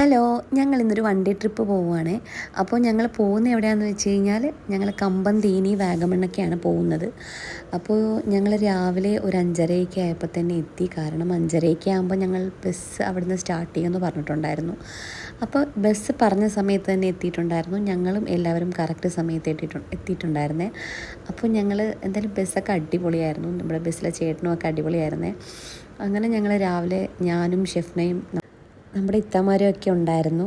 Hello ഞങ്ങൾ ഇന്നൊരു one day trip പോവുകയാണ് അപ്പോൾ ഞങ്ങൾ പോകുന്ന എവിടെയാണെന്ന് വെച്ച് കഴിഞ്ഞാൽ ഞങ്ങൾ കമ്പം തേനി വാഗമണ്ണൊക്കെയാണ് പോകുന്നത്. അപ്പോൾ ഞങ്ങൾ രാവിലെ ഒരു അഞ്ചരയൊക്കെ ആയപ്പോൾ തന്നെ എത്തി. കാരണം അഞ്ചരയൊക്കെ ആകുമ്പോൾ ഞങ്ങൾ ബസ് അവിടുന്ന് സ്റ്റാർട്ട് ചെയ്യുമെന്ന് പറഞ്ഞിട്ടുണ്ടായിരുന്നു. അപ്പോൾ ബസ് പറഞ്ഞ സമയത്ത് തന്നെ എത്തിയിട്ടുണ്ടായിരുന്നു. ഞങ്ങളും എല്ലാവരും കറക്റ്റ് സമയത്ത് എത്തിയിട്ടു എത്തിയിട്ടുണ്ടായിരുന്നേ. അപ്പോൾ ഞങ്ങൾ എന്തായാലും ബസ്സൊക്കെ അടിപൊളിയായിരുന്നു. നമ്മുടെ ബസ്സിലെ ചേട്ടനും ഒക്കെ അടിപൊളിയായിരുന്നേ. അങ്ങനെ ഞങ്ങൾ രാവിലെ ഞാനും ഷെഫ്നയും നമ്മുടെ ഇത്തമാരും ഒക്കെ ഉണ്ടായിരുന്നു.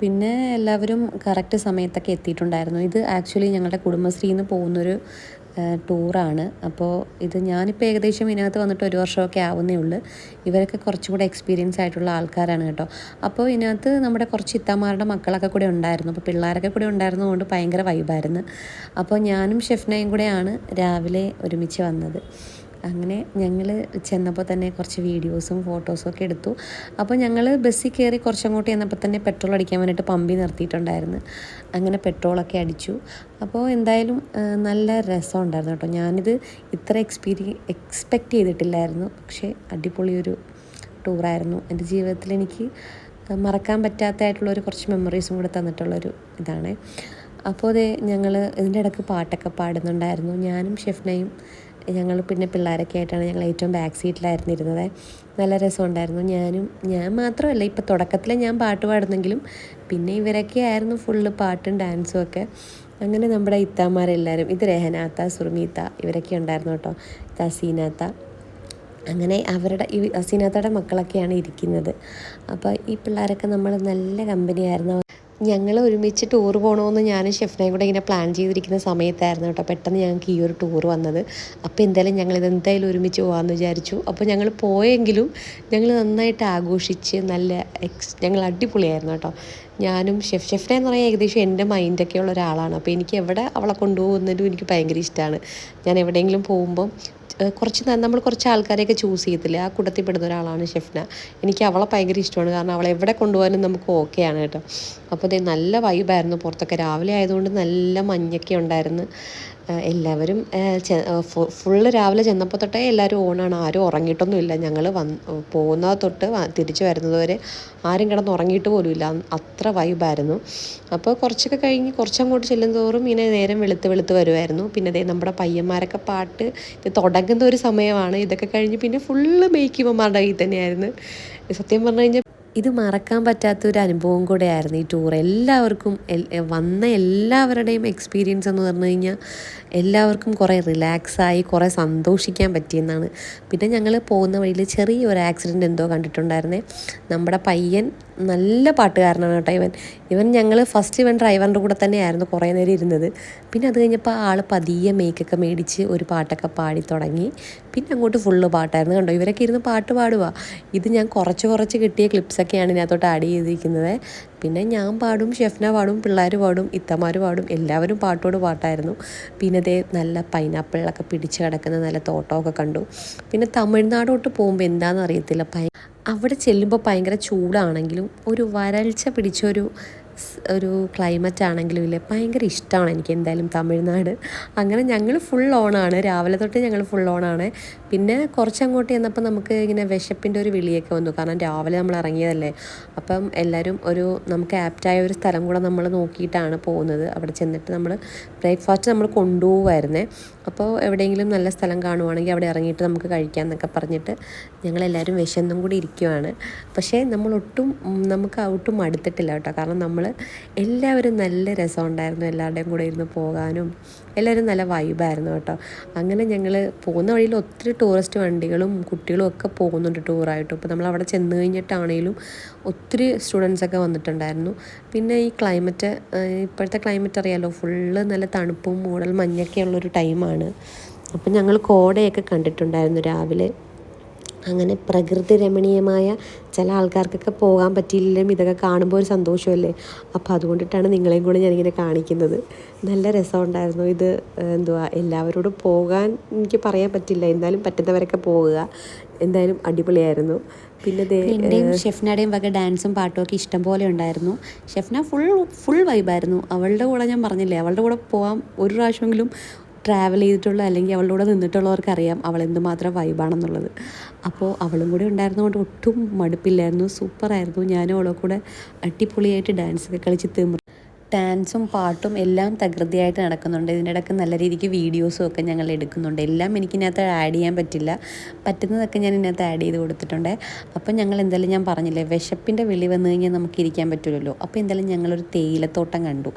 പിന്നെ എല്ലാവരും കറക്റ്റ് സമയത്തൊക്കെ എത്തിയിട്ടുണ്ടായിരുന്നു. ഇത് ആക്ച്വലി ഞങ്ങളുടെ കുടുംബശ്രീയിൽ നിന്ന് പോകുന്നൊരു ടൂറാണ് അപ്പോൾ ഇത് ഞാനിപ്പോൾ ഏകദേശം ഇതിനകത്ത് വന്നിട്ട് ഒരു വർഷമൊക്കെ ആവുന്നേ ഉള്ളൂ. ഇവരൊക്കെ കുറച്ചും കൂടെ എക്സ്പീരിയൻസ് ആയിട്ടുള്ള ആൾക്കാരാണ് കേട്ടോ. അപ്പോൾ ഇതിനകത്ത് നമ്മുടെ കുറച്ച് ഇത്തമാരുടെ മക്കളൊക്കെ കൂടെ ഉണ്ടായിരുന്നു. അപ്പോൾ പിള്ളേരൊക്കെ കൂടെ ഉണ്ടായിരുന്നതുകൊണ്ട് ഭയങ്കര വൈബായിരുന്നു അപ്പോൾ ഞാനും ഷെഫ്നയും കൂടെയാണ് രാവിലെ ഒരുമിച്ച് വന്നത്. അങ്ങനെ ഞങ്ങൾ ചെന്നപ്പോൾ തന്നെ കുറച്ച് വീഡിയോസും ഫോട്ടോസും ഒക്കെ എടുത്തു. അപ്പോൾ ഞങ്ങൾ ബസ്സിൽ കയറി കുറച്ചങ്ങോട്ട് ചെന്നപ്പോൾ തന്നെ പെട്രോൾ അടിക്കാൻ വേണ്ടിയിട്ട് പമ്പി നിർത്തിയിട്ടുണ്ടായിരുന്നു. അങ്ങനെ പെട്രോളൊക്കെ അടിച്ചു. അപ്പോൾ എന്തായാലും നല്ല രസം ഉണ്ടായിരുന്നു കേട്ടോ. ഞാനിത് ഇത്ര എക്സ്പീരി എക്സ്പെക്റ്റ് ചെയ്തിട്ടില്ലായിരുന്നു. പക്ഷേ അടിപൊളിയൊരു ടൂറായിരുന്നു എന്റെ ജീവിതത്തിൽ എനിക്ക് മറക്കാൻ പറ്റാത്തതായിട്ടുള്ളൊരു കുറച്ച് മെമ്മറീസും കൂടെ തന്നിട്ടുള്ളൊരു ഇതാണ്. അപ്പോൾ അതെ ഞങ്ങൾ ഇതിന്റെ ഇടയ്ക്ക് പാട്ടൊക്കെ പാടുന്നുണ്ടായിരുന്നു. ഞാനും ഷെഫ്നയും ഞങ്ങൾ പിന്നെ പിള്ളേരൊക്കെ ആയിട്ടാണ് ഞങ്ങൾ ഏറ്റവും ബാക്ക് സീറ്റിലായിരുന്നു ഇരുന്നത് നല്ല രസമുണ്ടായിരുന്നു. ഞാനും ഞാൻ മാത്രമല്ല ഇപ്പോൾ തുടക്കത്തിൽ ഞാൻ പാട്ട് പാടുന്നെങ്കിലും പിന്നെ ഇവരൊക്കെ ആയിരുന്നു ഫുള്ള് പാട്ടും ഡാൻസും ഒക്കെ. അങ്ങനെ നമ്മുടെ ഇത്താമാരെല്ലാവരും ഇത് രഹനാത്ത സുർമീത്ത ഇവരൊക്കെ ഉണ്ടായിരുന്നു കേട്ടോ. തസീനാത്ത അങ്ങനെ അവരുടെ ഈ അസീനാത്തയുടെ മക്കളൊക്കെയാണ് ഇരിക്കുന്നത്. അപ്പോൾ ഈ പിള്ളേരൊക്കെ നമ്മൾ നല്ല കമ്പനിയായിരുന്നു ഞങ്ങൾ ഒരുമിച്ച് ടൂർ പോകണമെന്ന് ഞാനും ഷെഫിനെയും കൂടെ ഇങ്ങനെ പ്ലാൻ ചെയ്തിരിക്കുന്ന സമയത്തായിരുന്നു കേട്ടോ പെട്ടെന്ന് ഞങ്ങൾക്ക് ഈ ഒരു ടൂർ വന്നത്. അപ്പോൾ എന്തായാലും ഞങ്ങൾ ഇതെന്തായാലും ഒരുമിച്ച് പോകാമെന്ന് വിചാരിച്ചു. അപ്പോൾ ഞങ്ങൾ പോയെങ്കിലും ഞങ്ങൾ നന്നായിട്ട് ആഘോഷിച്ച് നല്ല എക്സ് ഞങ്ങൾ അടിപൊളിയായിരുന്നു കേട്ടോ. ഞാനും ഷെഫ് ഷെഫിനെ എന്ന് പറയാൻ ഏകദേശം എന്റെ മൈൻഡൊക്കെ ഉള്ള ഒരാളാണ്. അപ്പോൾ എനിക്ക് എവിടെ അവളെ കൊണ്ടുപോകുന്നതും എനിക്ക് ഭയങ്കര ഇഷ്ടമാണ് ഞാൻ എവിടെയെങ്കിലും പോകുമ്പം കുറച്ച് നമ്മൾ കുറച്ച് ആൾക്കാരെയൊക്കെ ചൂസ് ചെയ്യത്തില്ലേ? ആ കൂട്ടത്തിൽ പെടുന്ന ഒരാളാണ് ഷെഫ്ന. എനിക്ക് അവളെ ഭയങ്കര ഇഷ്ടമാണ്. കാരണം അവളെ എവിടെ കൊണ്ടുപോകാനും നമുക്ക് ഓക്കെയാണ് കേട്ടോ. അപ്പോൾ അതേ നല്ല വൈബായിരുന്നു പുറത്തൊക്കെ. രാവിലെ ആയതുകൊണ്ട് നല്ല മഞ്ഞൊക്കെ ഉണ്ടായിരുന്നു. എല്ലാവരും ഫുള്ള് രാവിലെ ചെന്നപ്പോൾ തൊട്ടേ എല്ലാവരും ഓണാണ്. ആരും ഉറങ്ങിയിട്ടൊന്നുമില്ല. ഞങ്ങൾ വന്ന് പോകുന്നത് തൊട്ട് തിരിച്ചു വരുന്നത് വരെ ആരും കിടന്ന് ഉറങ്ങിയിട്ട് പോലുമില്ല. അത്ര വൈബായിരുന്നു. അപ്പോൾ കുറച്ചൊക്കെ കഴിഞ്ഞ് കുറച്ചങ്ങോട്ട് ചെല്ലും തോറും ഇങ്ങനെ നേരം വെളുത്ത് വെളുത്ത് വരുമായിരുന്നു പിന്നെ അതേ നമ്മുടെ പയ്യന്മാരൊക്കെ പാട്ട് ഇത് തുടങ്ങുന്ന ഒരു സമയമാണ്. ഇതൊക്കെ കഴിഞ്ഞ് പിന്നെ ഫുള്ള് മേക്കിവന്മാരുടെ കയ്യിൽ തന്നെയായിരുന്നു. സത്യം പറഞ്ഞു കഴിഞ്ഞാൽ ഇത് മറക്കാൻ പറ്റാത്തൊരു അനുഭവം കൂടെയായിരുന്നു ഈ ടൂർ എല്ലാവർക്കും വന്ന എല്ലാവരുടെയും എക്സ്പീരിയൻസ് എന്ന് പറഞ്ഞു കഴിഞ്ഞാൽ എല്ലാവർക്കും കുറേ റിലാക്സായി കുറേ സന്തോഷിക്കാൻ പറ്റിയെന്നാണ്. പിന്നെ ഞങ്ങൾ പോകുന്ന വഴിയിൽ ചെറിയൊരു ആക്സിഡന്റ് എന്തോ കണ്ടിട്ടുണ്ടായിരുന്നേ. നമ്മുടെ പയ്യൻ നല്ല പാട്ടുകാരനാണ് കേട്ടോ ഇവൻ. ഇവൻ ഞങ്ങൾ ഫസ്റ്റ് ഇവൻ ഡ്രൈവറിന്റെ കൂടെ തന്നെയായിരുന്നു കുറേ നേരം ഇരുന്നത്. പിന്നെ അത് കഴിഞ്ഞപ്പോൾ ആൾ പതിയെ മേക്കൊക്കെ മേടിച്ച് ഒരു പാട്ടൊക്കെ പാടി തുടങ്ങി. പിന്നെ അങ്ങോട്ട് ഫുള്ള് പാട്ടായിരുന്നു കണ്ടോ? ഇവരൊക്കെ ഇരുന്ന് പാട്ട് പാടുക ഇത് ഞാൻ കുറച്ച് കുറച്ച് കിട്ടിയ ക്ലിപ്സൊക്കെയാണ് ഇതിനകത്തോട്ട് ആഡ് ചെയ്തിരിക്കുന്നത്. പിന്നെ ഞാൻ പാടും ഷെഫ്ന പാടും പിള്ളേർ പാടും ഇത്തമാർ പാടും എല്ലാവരും പാട്ടോട് പാട്ടായിരുന്നു. പിന്നെ അതേ നല്ല പൈനാപ്പിളൊക്കെ പിടിച്ച് കിടക്കുന്ന നല്ല തോട്ടമൊക്കെ കണ്ടു. പിന്നെ തമിഴ്നാടോട്ട് പോകുമ്പോൾ എന്താണെന്ന് അറിയത്തില്ല പൈ അവിടെ ചെല്ലുമ്പോൾ ഭയങ്കര ചൂടാണെങ്കിലും ഒരു വരൾച്ച പിടിച്ചൊരു ഒരു ക്ലൈമറ്റ് ആണെങ്കിലും ഇല്ലേ ഭയങ്കര ഇഷ്ടമാണ് എനിക്ക് എന്തായാലും തമിഴ്നാട്. അങ്ങനെ ഞങ്ങൾ ഫുൾ ഓണാണ് രാവിലെ തൊട്ട് ഞങ്ങൾ ഫുൾ ഓണാണ് പിന്നെ കുറച്ചങ്ങോട്ട് ചെന്നപ്പോൾ നമുക്ക് ഇങ്ങനെ വിശപ്പിന്റെ ഒരു വിളിയൊക്കെ വന്നു. കാരണം രാവിലെ നമ്മൾ ഇറങ്ങിയതല്ലേ. അപ്പം എല്ലാവരും ഒരു നമുക്ക് ആപ്റ്റായ ഒരു സ്ഥലം കൂടെ നമ്മൾ നോക്കിയിട്ടാണ് പോകുന്നത്. അവിടെ ചെന്നിട്ട് നമ്മൾ ബ്രേക്ക്ഫാസ്റ്റ് നമ്മൾ കൊണ്ടുപോകുമായിരുന്നേ അപ്പോൾ എവിടെയെങ്കിലും നല്ല സ്ഥലം കാണുവാണെങ്കിൽ അവിടെ ഇറങ്ങിയിട്ട് നമുക്ക് കഴിക്കാം എന്നൊക്കെ പറഞ്ഞിട്ട് ഞങ്ങളെല്ലാവരും വിശന്നും കൂടി ഇരിക്കുവാണ്. പക്ഷേ നമ്മൾ ഒട്ടും നമുക്ക് ഒട്ടും മടുത്തിട്ടില്ല കേട്ടോ. കാരണം നമ്മൾ എല്ലാവരും നല്ല രസമുണ്ടായിരുന്നു എല്ലാവരുടെയും കൂടെ ഇരുന്ന് പോകാനും എല്ലാവരും നല്ല വൈബായിരുന്നു കേട്ടോ. അങ്ങനെ ഞങ്ങൾ പോകുന്ന വഴിയിൽ ഒത്തിരി ടൂറിസ്റ്റ് വണ്ടികളും കുട്ടികളും ഒക്കെ പോകുന്നുണ്ട് ടൂറായിട്ട് ഇപ്പോൾ നമ്മൾ അവിടെ ചെന്ന് കഴിഞ്ഞിട്ടാണെങ്കിലും ഒത്തിരി സ്റ്റുഡൻസൊക്കെ വന്നിട്ടുണ്ടായിരുന്നു. പിന്നെ ഈ ക്ലൈമറ്റ് ഇപ്പോഴത്തെ ക്ലൈമറ്റ് അറിയാലോ ഫുള്ള് നല്ല തണുപ്പും മൂടൽ മഞ്ഞൊക്കെ ഉള്ളൊരു ടൈമാണ് അപ്പം ഞങ്ങൾ കോടയൊക്കെ കണ്ടിട്ടുണ്ടായിരുന്നു രാവിലെ. അങ്ങനെ പ്രകൃതി രമണീയമായ ചില ആൾക്കാർക്കൊക്കെ പോകാൻ പറ്റിയില്ലെങ്കിലും ഇതൊക്കെ കാണുമ്പോൾ ഒരു സന്തോഷമല്ലേ? അപ്പോൾ അതുകൊണ്ടിട്ടാണ് നിങ്ങളെയും കൂടെ ഞാനിങ്ങനെ കാണിക്കുന്നത്. നല്ല രസമുണ്ടായിരുന്നു. ഇത് എന്തുവാ എല്ലാവരോടും പോകാൻ എനിക്ക് പറയാൻ പറ്റില്ല. എന്നാലും പറ്റുന്നവരൊക്കെ പോവുക. എന്തായാലും അടിപൊളിയായിരുന്നു. പിന്നെ എന്റെയും ഷെഫ്നയുടെയും വക ഡാൻസും പാട്ടും ഒക്കെ ഇഷ്ടം പോലെ ഉണ്ടായിരുന്നു. ഷെഫ്ന ഫുൾ ഫുൾ വൈബായിരുന്നു. അവളുടെ കൂടെ ഞാൻ പറഞ്ഞില്ലേ അവളുടെ കൂടെ പോകാൻ ഒരു പ്രാവശ്യമെങ്കിലും ട്രാവൽ ചെയ്തിട്ടുള്ള അല്ലെങ്കിൽ അവളുടെ കൂടെ നിന്നിട്ടുള്ളവർക്ക് അറിയാം അവൾ എന്തുമാത്രം വൈബാണെന്നുള്ളത് അപ്പോൾ അവളും കൂടി ഉണ്ടായിരുന്നതുകൊണ്ട് ഒട്ടും മടുപ്പില്ലായിരുന്നു. സൂപ്പറായിരുന്നു ഞാനും അവളെ കൂടെ അടിപൊളിയായിട്ട് ഡാൻസൊക്കെ കളിച്ച് തിമിർ ഡാൻസും പാട്ടും എല്ലാം തകൃതിയായിട്ട് നടക്കുന്നുണ്ട്. ഇതിന്റെ ഇടയ്ക്ക് നല്ല രീതിക്ക് വീഡിയോസും ഒക്കെ ഞങ്ങൾ എടുക്കുന്നുണ്ട്. എല്ലാം എനിക്കിനകത്ത് ആഡ് ചെയ്യാൻ പറ്റില്ല. പറ്റുന്നതൊക്കെ ഞാൻ ഇതിനകത്ത് ആഡ് ചെയ്ത് കൊടുത്തിട്ടുണ്ട്. അപ്പം ഞങ്ങൾ എന്തായാലും ഞാൻ പറഞ്ഞില്ലേ വിശപ്പിന്റെ വിളി വന്നു കഴിഞ്ഞാൽ നമുക്ക് ഇരിക്കാൻ പറ്റില്ലല്ലോ അപ്പോൾ എന്തായാലും ഞങ്ങളൊരു തേയിലത്തോട്ടം കണ്ടു.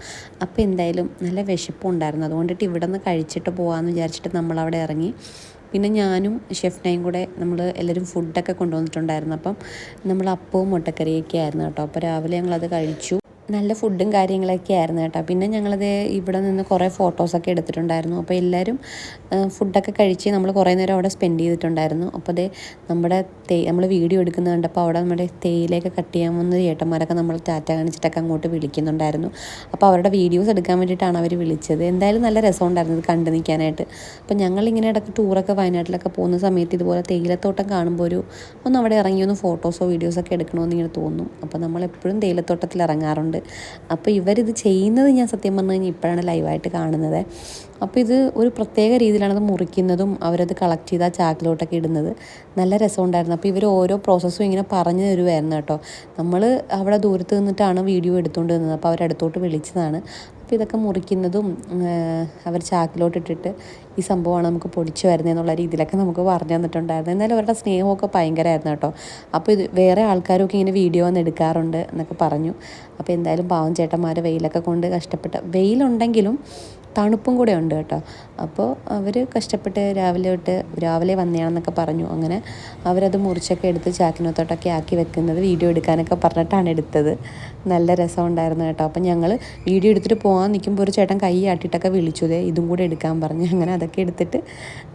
അപ്പോൾ എന്തായാലും നല്ല വിശപ്പും ഉണ്ടായിരുന്നു. അതുകൊണ്ടിട്ട് ഇവിടെ നിന്ന് കഴിച്ചിട്ട് പോകാമെന്ന് വിചാരിച്ചിട്ട് നമ്മളവിടെ ഇറങ്ങി. പിന്നെ ഞാനും ഷെഫിനെയും കൂടെ നമ്മൾ എല്ലാവരും ഫുഡൊക്കെ കൊണ്ടുവന്നിട്ടുണ്ടായിരുന്നു. അപ്പം നമ്മൾ അപ്പവും മുട്ടക്കറിയൊക്കെ ആയിരുന്നു കേട്ടോ. അപ്പോൾ രാവിലെ ഞങ്ങളത് കഴിച്ചു. നല്ല ഫുഡും കാര്യങ്ങളൊക്കെ ആയിരുന്നു കേട്ടോ. പിന്നെ ഞങ്ങളത് ഇവിടെ നിന്ന് കുറേ ഫോട്ടോസൊക്കെ എടുത്തിട്ടുണ്ടായിരുന്നു. അപ്പോൾ എല്ലാവരും ഫുഡൊക്കെ കഴിച്ച് നമ്മൾ കുറേ നേരം അവിടെ സ്പെൻഡ് ചെയ്തിട്ടുണ്ടായിരുന്നു. അപ്പോൾ അതേ നമ്മുടെ തേ നമ്മൾ വീഡിയോ എടുക്കുന്നത് കണ്ടപ്പോൾ അവിടെ നമ്മുടെ തേയിലയൊക്കെ കട്ട് ചെയ്യാൻ വന്ന ചേട്ടന്മാരൊക്കെ നമ്മൾ ടാറ്റ കാണിച്ചിട്ടൊക്കെ അങ്ങോട്ട് വിളിക്കുന്നുണ്ടായിരുന്നു. അപ്പോൾ അവരുടെ വീഡിയോസ് എടുക്കാൻ വേണ്ടിയിട്ടാണ് അവർ വിളിച്ചത്. എന്തായാലും നല്ല രസമുണ്ടായിരുന്നു ഇത് കണ്ടു നിൽക്കാനായിട്ട്. അപ്പോൾ ഞങ്ങളിങ്ങനെ ഇടയ്ക്ക് ടൂറൊക്കെ വയനാട്ടിലൊക്കെ പോകുന്ന സമയത്ത് ഇതുപോലെ തേയിലത്തോട്ടം കാണുമ്പോൾ ഒരു ഒന്ന് അവിടെ ഇറങ്ങി ഒന്ന് ഫോട്ടോസോ വീഡിയോസൊക്കെ എടുക്കണമെന്ന് ഇങ്ങനെ തോന്നും. അപ്പോൾ നമ്മൾ എപ്പോഴും തേയിലത്തോട്ടത്തിൽ ഇറങ്ങാറുണ്ട് അപ്പോൾ ഇവരിത് ചെയ്യുന്നത് ഞാൻ സത്യം പറഞ്ഞു കഴിഞ്ഞാൽ ഇപ്പോഴാണ് ലൈവായിട്ട് കാണുന്നത്. അപ്പോൾ ഇത് ഒരു പ്രത്യേക രീതിയിലാണ് അത് മുറിക്കുന്നതും അവരത് കളക്ട് ചെയ്ത് ആ ചാക്കിലോട്ടൊക്കെ ഇടുന്നത്. നല്ല രസമുണ്ടായിരുന്നു. അപ്പോൾ ഇവർ ഓരോ പ്രോസസ്സും ഇങ്ങനെ പറഞ്ഞു തരുമായിരുന്നു കേട്ടോ. നമ്മൾ അവിടെ ദൂരത്ത് നിന്നിട്ടാണ് വീഡിയോ എടുത്തുകൊണ്ട് നിന്നത് അപ്പോൾ അവരടുത്തോട്ട് വിളിച്ചതാണ്. അപ്പോൾ ഇതൊക്കെ മുറിക്കുന്നതും അവർ ചാക്കിലോട്ടിട്ടിട്ട് ഈ സംഭവമാണ് നമുക്ക് പൊടിച്ചു വരുന്നതെന്നുള്ള രീതിയിലൊക്കെ നമുക്ക് പറഞ്ഞു തന്നിട്ടുണ്ടായിരുന്നു. എന്നാലും അവരുടെ സ്നേഹമൊക്കെ ഭയങ്കരമായിരുന്നു കേട്ടോ. അപ്പോൾ ഇത് വേറെ ആൾക്കാരൊക്കെ ഇങ്ങനെ വീഡിയോ വന്ന് എടുക്കാറുണ്ട് എന്നൊക്കെ പറഞ്ഞു. അപ്പോൾ എന്തായാലും പാവം ചേട്ടന്മാർ വെയിലൊക്കെ കൊണ്ട് കഷ്ടപ്പെട്ട വെയിലുണ്ടെങ്കിലും തണുപ്പും കൂടെ ഉണ്ട് കേട്ടോ. അപ്പോൾ അവർ കഷ്ടപ്പെട്ട് രാവിലെ തൊട്ട് രാവിലെ വന്നതാണെന്നൊക്കെ പറഞ്ഞു. അങ്ങനെ അവരത് മുറിച്ചൊക്കെ എടുത്ത് ചാക്കിനകത്തോട്ടൊക്കെ ആക്കി വെക്കുന്നത് വീഡിയോ എടുക്കാനൊക്കെ പറഞ്ഞിട്ടാണ് എടുത്തത്. നല്ല രസമുണ്ടായിരുന്നു കേട്ടോ. അപ്പം ഞങ്ങൾ വീഡിയോ എടുത്തിട്ട് പോകാൻ നിൽക്കുമ്പോൾ ഒരു ചേട്ടൻ കൈ ആട്ടിയിട്ടൊക്കെ വിളിച്ചതേ ഇതും കൂടെ എടുക്കാൻ പറഞ്ഞു. അങ്ങനെ അതൊക്കെ എടുത്തിട്ട്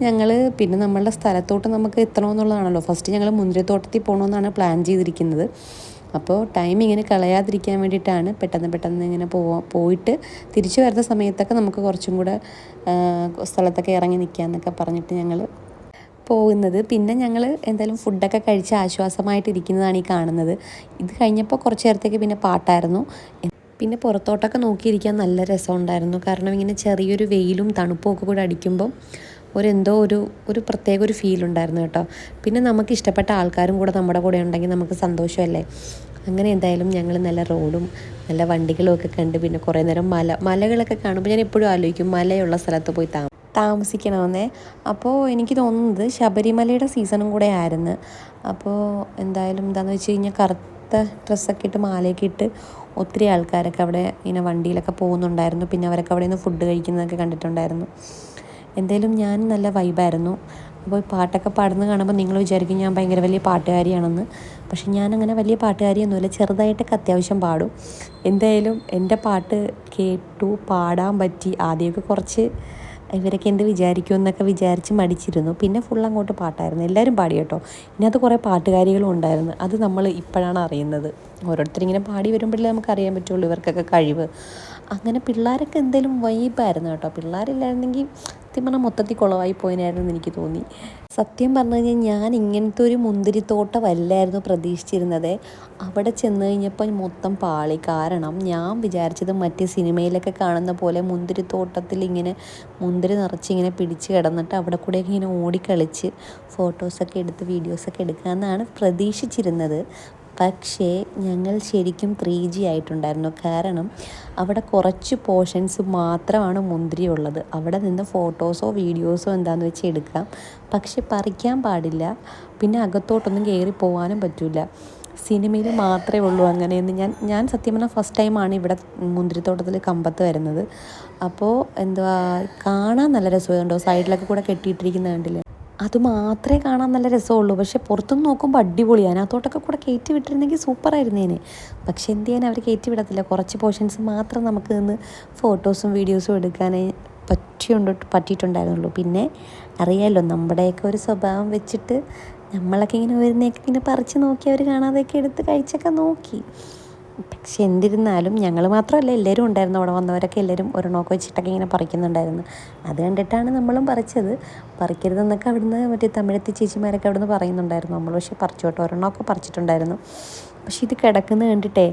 ഞങ്ങൾ പിന്നെ നമ്മളുടെ സ്ഥലത്തോട്ട് നമുക്ക് എത്തണമെന്നുള്ളതാണല്ലോ ഫസ്റ്റ് ഞങ്ങൾ മുന്തിരിത്തോട്ടത്തിൽ പോകണമെന്നാണ് പ്ലാൻ ചെയ്തിരിക്കുന്നത്. അപ്പോൾ ടൈം ഇങ്ങനെ കളയാതിരിക്കാൻ വേണ്ടിയിട്ടാണ് പെട്ടെന്ന് പെട്ടെന്ന് ഇങ്ങനെ പോവാ പോയിട്ട് തിരിച്ചു വരുന്ന സമയത്തൊക്കെ നമുക്ക് കുറച്ചും കൂടെ സ്ഥലത്തൊക്കെ ഇറങ്ങി നിൽക്കാമെന്നൊക്കെ പറഞ്ഞിട്ട് ഞങ്ങൾ പോകുന്നത്. പിന്നെ ഞങ്ങൾ എന്തായാലും ഫുഡൊക്കെ കഴിച്ച് ആശ്വാസമായിട്ടിരിക്കുന്നതാണ് ഈ കാണുന്നത്. ഇത് കഴിഞ്ഞപ്പോൾ കുറച്ച് നേരത്തേക്ക് പിന്നെ പാട്ടായിരുന്നു. പിന്നെ പുറത്തോട്ടൊക്കെ നോക്കിയിരിക്കാൻ നല്ല രസമുണ്ടായിരുന്നു. കാരണം ഇങ്ങനെ ചെറിയൊരു വെയിലും തണുപ്പും ഒക്കെ കൂടെ അടിക്കുമ്പോൾ എന്തോ ഒരു ഒരു പ്രത്യേക ഒരു ഫീൽ ഉണ്ടായിരുന്നു കേട്ടോ. പിന്നെ നമുക്ക് ഇഷ്ടപ്പെട്ട ആൾക്കാരും കൂടെ നമ്മുടെ കൂടെ ഉണ്ടെങ്കിൽ നമുക്ക് സന്തോഷമല്ലേ? അങ്ങനെ എന്തായാലും ഞങ്ങൾ നല്ല റോഡും നല്ല വണ്ടികളും ഒക്കെ കണ്ട് പിന്നെ കുറേ നേരം മല മലകളൊക്കെ കാണുമ്പോൾ ഞാൻ എപ്പോഴും ആലോചിക്കും മലയുള്ള സ്ഥലത്ത് പോയി താ താമസിക്കണമെന്നേ. അപ്പോൾ എനിക്ക് തോന്നുന്നത് ശബരിമലയുടെ സീസണും കൂടെ ആയിരുന്നു. അപ്പോൾ എന്തായാലും എന്താണെന്ന് വെച്ച് കഴിഞ്ഞാൽ കറുത്ത ഡ്രസ്സൊക്കെ ഇട്ട് മാലയൊക്കെ ഇട്ട് ഒത്തിരി ആൾക്കാരൊക്കെ അവിടെ ഇങ്ങനെ വണ്ടിയിലൊക്കെ പോകുന്നുണ്ടായിരുന്നു. പിന്നെ അവരൊക്കെ അവിടെ നിന്ന് ഫുഡ് കഴിക്കുന്നതൊക്കെ കണ്ടിട്ടുണ്ടായിരുന്നു. എന്തായാലും ഞാൻ നല്ല വൈബായിരുന്നു അപ്പോൾ പാട്ടൊക്കെ പാടുന്നത് കാണുമ്പോൾ നിങ്ങൾ വിചാരിക്കും ഞാൻ ഭയങ്കര വലിയ പാട്ടുകാരിയാണെന്ന്. പക്ഷെ ഞാനങ്ങനെ വലിയ പാട്ടുകാരിയൊന്നുമില്ല ചെറുതായിട്ടൊക്കെ അത്യാവശ്യം പാടും. എന്തായാലും എന്റെ പാട്ട് കേട്ടു പാടാൻ പറ്റി ആദ്യമൊക്കെ കുറച്ച് ഇവരൊക്കെ എന്ത് വിചാരിക്കും എന്നൊക്കെ വിചാരിച്ച് മടിച്ചിരുന്നു. പിന്നെ ഫുൾ അങ്ങോട്ട് പാട്ടായിരുന്നു. എല്ലാവരും പാടി കേട്ടോ. ഇതിനകത്ത് കുറേ പാട്ടുകാരികളും ഉണ്ടായിരുന്നു. അത് നമ്മൾ ഇപ്പോഴാണ് അറിയുന്നത്. ഓരോരുത്തരിങ്ങനെ പാടി വരുമ്പോഴേ നമുക്ക് അറിയാൻ പറ്റുള്ളൂ ഇവർക്കൊക്കെ കഴിവ്. അങ്ങനെ പിള്ളേരൊക്കെ എന്തെങ്കിലും വൈബായിരുന്നു കേട്ടോ. പിള്ളേരില്ലായിരുന്നെങ്കിൽ സത്യം പറഞ്ഞാൽ മൊത്തത്തിൽ കുളമായി എന്ന് എനിക്ക് തോന്നി. സത്യം പറഞ്ഞു കഴിഞ്ഞാൽ ഞാൻ ഇങ്ങനത്തെ ഒരു മുന്തിരിത്തോട്ടമല്ലായിരുന്നു പ്രതീക്ഷിച്ചിരുന്നത്. അവിടെ ചെന്ന് കഴിഞ്ഞപ്പോൾ മൊത്തം പാളി. കാരണം ഞാൻ വിചാരിച്ചത് മറ്റേ സിനിമയിലൊക്കെ കാണുന്ന പോലെ മുന്തിരിത്തോട്ടത്തിൽ ഇങ്ങനെ മുന്തിരി നിറച്ച് ഇങ്ങനെ പിടിച്ച് കിടന്നിട്ട് അവിടെ കൂടെ ഇങ്ങനെ ഓടിക്കളിച്ച് ഫോട്ടോസൊക്കെ എടുത്ത് വീഡിയോസൊക്കെ എടുക്കാമെന്നാണ് പ്രതീക്ഷിച്ചിരുന്നത്. പക്ഷേ ഞങ്ങൾ ശരിക്കും ത്രീ ജി ആയിട്ടുണ്ടായിരുന്നു. കാരണം അവിടെ കുറച്ച് പോർഷൻസ് മാത്രമാണ് മുന്തിരി ഉള്ളത് അവിടെ നിന്ന് ഫോട്ടോസോ വീഡിയോസോ എന്താണെന്ന് വെച്ച് എടുക്കാം. പക്ഷെ പറിക്കാൻ പാടില്ല. പിന്നെ അകത്തോട്ടൊന്നും കയറി പോകാനും പറ്റില്ല സിനിമയിൽ മാത്രമേ ഉള്ളൂ അങ്ങനെയെന്ന് ഞാൻ ഞാൻ സത്യം പറഞ്ഞാൽ ഫസ്റ്റ് ടൈമാണ് ഇവിടെ മുന്തിരിത്തോട്ടത്തിൽ കമ്പത്ത് വരുന്നത്. അപ്പോൾ എന്തുവാ കാണാൻ നല്ല രസമുണ്ടോ. സൈഡിലൊക്കെ കൂടെ കെട്ടിയിട്ടിരിക്കുന്നത് കണ്ടില്ലേ? അത് മാത്രമേ കാണാൻ നല്ല രസമുള്ളൂ. പക്ഷെ പുറത്തുനിന്ന് നോക്കുമ്പോൾ അടിപൊളിയാണ് അതിനകത്തോട്ടൊക്കെ കൂടെ കയറ്റി വിട്ടിരുന്നെങ്കിൽ സൂപ്പറായിരുന്നേനെ പക്ഷെ എന്ത് ചെയ്യാൻ അവർ കയറ്റി വിടത്തില്ല കുറച്ച് പോർഷൻസ് മാത്രം നമുക്ക് നിന്ന് ഫോട്ടോസും വീഡിയോസും എടുക്കാനേ പറ്റിയുണ്ട് പറ്റിയിട്ടുണ്ടായിരുന്നുള്ളൂ. പിന്നെ അറിയാമല്ലോ നമ്മുടെയൊക്കെ ഒരു സ്വഭാവം വെച്ചിട്ട് നമ്മളൊക്കെ ഇങ്ങനെ വരുന്നേക്ക് ഇങ്ങനെ പറിച്ച് നോക്കി അവർ കാണാതെയൊക്കെ എടുത്ത് കഴിച്ചൊക്കെ നോക്കി. പക്ഷെ എന്തിരുന്നാലും ഞങ്ങൾ മാത്രമല്ല എല്ലാവരും ഉണ്ടായിരുന്നു. അവിടെ വന്നവരൊക്കെ എല്ലാവരും ഒരെണ്ണമൊക്കെ വെച്ചിട്ടൊക്കെ ഇങ്ങനെ പറിക്കുന്നുണ്ടായിരുന്നു. അത് കണ്ടിട്ടാണ് നമ്മളും പറിച്ചത്. പറിക്കരുതെന്നൊക്കെ അവിടുന്ന് മറ്റേ തമിഴത്തി ചേച്ചിമാരൊക്കെ അവിടുന്ന് പറയുന്നുണ്ടായിരുന്നു നമ്മൾ പക്ഷേ പറിച്ചു ഒരെണ്ണമൊക്കെ പറിച്ചിട്ടുണ്ടായിരുന്നു. പക്ഷേ ഇത് കിടക്കുന്നത് കണ്ടിട്ടേ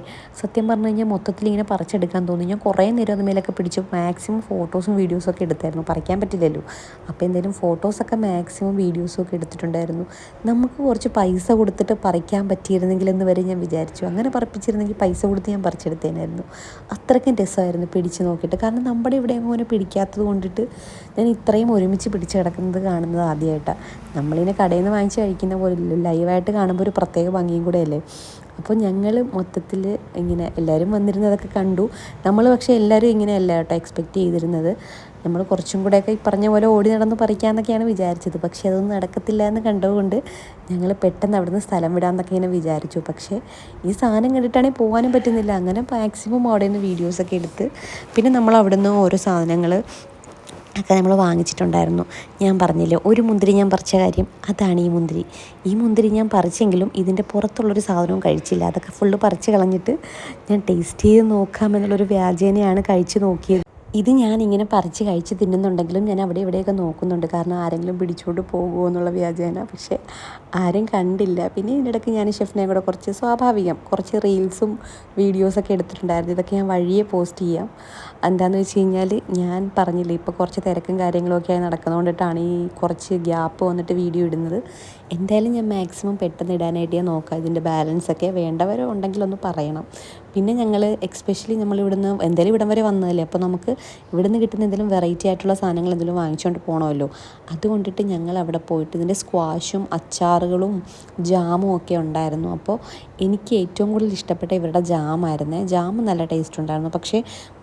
സത്യം പറഞ്ഞു കഴിഞ്ഞാൽ മൊത്തത്തിൽ ഇങ്ങനെ പറിച്ചെടുക്കാൻ തോന്നി. ഞാൻ കുറേ നേരം അതുമേലൊക്കെ പിടിച്ചു മാക്സിമം ഫോട്ടോസും വീഡിയോസും ഒക്കെ എടുത്തായിരുന്നു. പറിക്കാൻ പറ്റില്ലല്ലോ. അപ്പോൾ എന്തായാലും ഫോട്ടോസൊക്കെ മാക്സിമം വീഡിയോസും ഒക്കെ എടുത്തിട്ടുണ്ടായിരുന്നു. നമുക്ക് കുറച്ച് പൈസ കൊടുത്തിട്ട് പറിക്കാൻ പറ്റിയിരുന്നെങ്കിലെന്ന് വരെ ഞാൻ വിചാരിച്ചു. അങ്ങനെ പറപ്പിച്ചിരുന്നെങ്കിൽ പൈസ കൊടുത്ത് ഞാൻ പറിച്ചെടുത്തേനായിരുന്നു. അത്രയ്ക്കും രസമായിരുന്നു പിടിച്ച് നോക്കിയിട്ട്. കാരണം നമ്മുടെ ഇവിടെ അങ്ങനെ പിടിക്കാത്തത് കൊണ്ടിട്ട് ഞാൻ ഇത്രയും ഒരുമിച്ച് പിടിച്ച് കിടക്കുന്നത് കാണുന്നത് ആദ്യമായിട്ടാണ്. നമ്മളിങ്ങനെ കടയിൽ നിന്ന് വാങ്ങിച്ച് കഴിക്കുന്ന പോലെ ലൈവായിട്ട് കാണുമ്പോൾ ഒരു പ്രത്യേക ഭംഗിയും കൂടെ അല്ലേ അപ്പോൾ ഞങ്ങൾ മൊത്തത്തിൽ ഇങ്ങനെ എല്ലാവരും വന്നിരുന്നതൊക്കെ കണ്ടു. നമ്മൾ പക്ഷേ എല്ലാവരും ഇങ്ങനെ അല്ല കേട്ടോ എക്സ്പെക്റ്റ് ചെയ്തിരുന്നത്. നമ്മൾ കുറച്ചും കൂടെയൊക്കെ ഈ പറഞ്ഞ പോലെ ഓടി നടന്ന് പറിക്കാമെന്നൊക്കെയാണ് വിചാരിച്ചത്. പക്ഷേ അതൊന്നും നടക്കത്തില്ല എന്ന് കണ്ടതുകൊണ്ട് ഞങ്ങൾ പെട്ടെന്ന് അവിടുന്ന് സ്ഥലം വിടാമെന്നൊക്കെ ഇങ്ങനെ വിചാരിച്ചു. പക്ഷേ ഈ സാധനം കണ്ടിട്ടാണെങ്കിൽ പോകാനും പറ്റുന്നില്ല. അങ്ങനെ മാക്സിമം അവിടെ നിന്ന് വീഡിയോസൊക്കെ എടുത്ത് പിന്നെ നമ്മൾ അവിടുന്ന് ഓരോ സാധനങ്ങൾ ഒക്കെ നമ്മൾ വാങ്ങിച്ചിട്ടുണ്ടായിരുന്നു. ഞാൻ പറഞ്ഞില്ലേ ഒരു മുന്തിരി ഞാൻ പറിച്ച കാര്യം അതാണ് ഈ മുന്തിരി. ഈ മുന്തിരി ഞാൻ പറിച്ചെങ്കിലും ഇതിന്റെ പുറത്തുള്ളൊരു സാധനവും കഴിച്ചില്ല. അതൊക്കെ ഫുള്ള് പറിച്ച് കളഞ്ഞിട്ട് ഞാൻ ടേസ്റ്റ് ചെയ്ത് നോക്കാമെന്നുള്ളൊരു വ്യാജേനയാണ് കഴിച്ച് നോക്കിയത്. ഇത് ഞാൻ ഇങ്ങനെ പറിച്ച് കഴിച്ച് തിന്നുന്നുണ്ടെങ്കിലും ഞാൻ അവിടെ ഇവിടെയൊക്കെ നോക്കുന്നുണ്ട്. കാരണം ആരെങ്കിലും പിടിച്ചുകൊണ്ട് പോകുമോ എന്നുള്ള വ്യാജേന. പക്ഷേ ആരും കണ്ടില്ല. പിന്നെ ഇതിനിടയ്ക്ക് ഞാൻ ഷെഫിനെ കൂടെ കുറച്ച് സ്വാഭാവികം കുറച്ച് റീൽസും വീഡിയോസൊക്കെ എടുത്തിട്ടുണ്ടായിരുന്നു. ഇതൊക്കെ ഞാൻ വഴിയെ പോസ്റ്റ് ചെയ്യാം. എന്താണെന്ന് വെച്ച് കഴിഞ്ഞാൽ ഞാൻ പറഞ്ഞില്ല ഇപ്പോൾ കുറച്ച് തിരക്കും കാര്യങ്ങളൊക്കെ ആയി നടക്കുന്നതുകൊണ്ടിട്ടാണ് ഈ കുറച്ച് ഗ്യാപ്പ് വന്നിട്ട് വീഡിയോ ഇടുന്നത്. എന്തായാലും ഞാൻ മാക്സിമം പെട്ടെന്ന് ഇടാനായിട്ട് ഞാൻ നോക്കാം. ഇതിന്റെ ബാലൻസൊക്കെ വേണ്ടവരോ ഉണ്ടെങ്കിലൊന്ന് പറയണം. പിന്നെ ഞങ്ങൾ എക്സ്പെഷ്യലി നമ്മൾ ഇവിടുന്ന് എന്തായാലും ഇവിടം വരെ വന്നതല്ലേ? അപ്പോൾ നമുക്ക് ഇവിടുന്ന് കിട്ടുന്ന എന്തെങ്കിലും വെറൈറ്റി ആയിട്ടുള്ള സാധനങ്ങൾ എന്തെങ്കിലും വാങ്ങിച്ചുകൊണ്ട് പോകണമല്ലോ അതുകൊണ്ടിട്ട് ഞങ്ങൾ അവിടെ പോയിട്ട് ഇതിന്റെ സ്ക്വാഷും അച്ചാറുകളും ജാമും ഒക്കെ ഉണ്ടായിരുന്നു. അപ്പോൾ എനിക്ക് ഏറ്റവും കൂടുതൽ ഇഷ്ടപ്പെട്ട ഇവരുടെ ജാമായിരുന്നു ജാം നല്ല ടേസ്റ്റ് ഉണ്ടായിരുന്നു. പക്ഷേ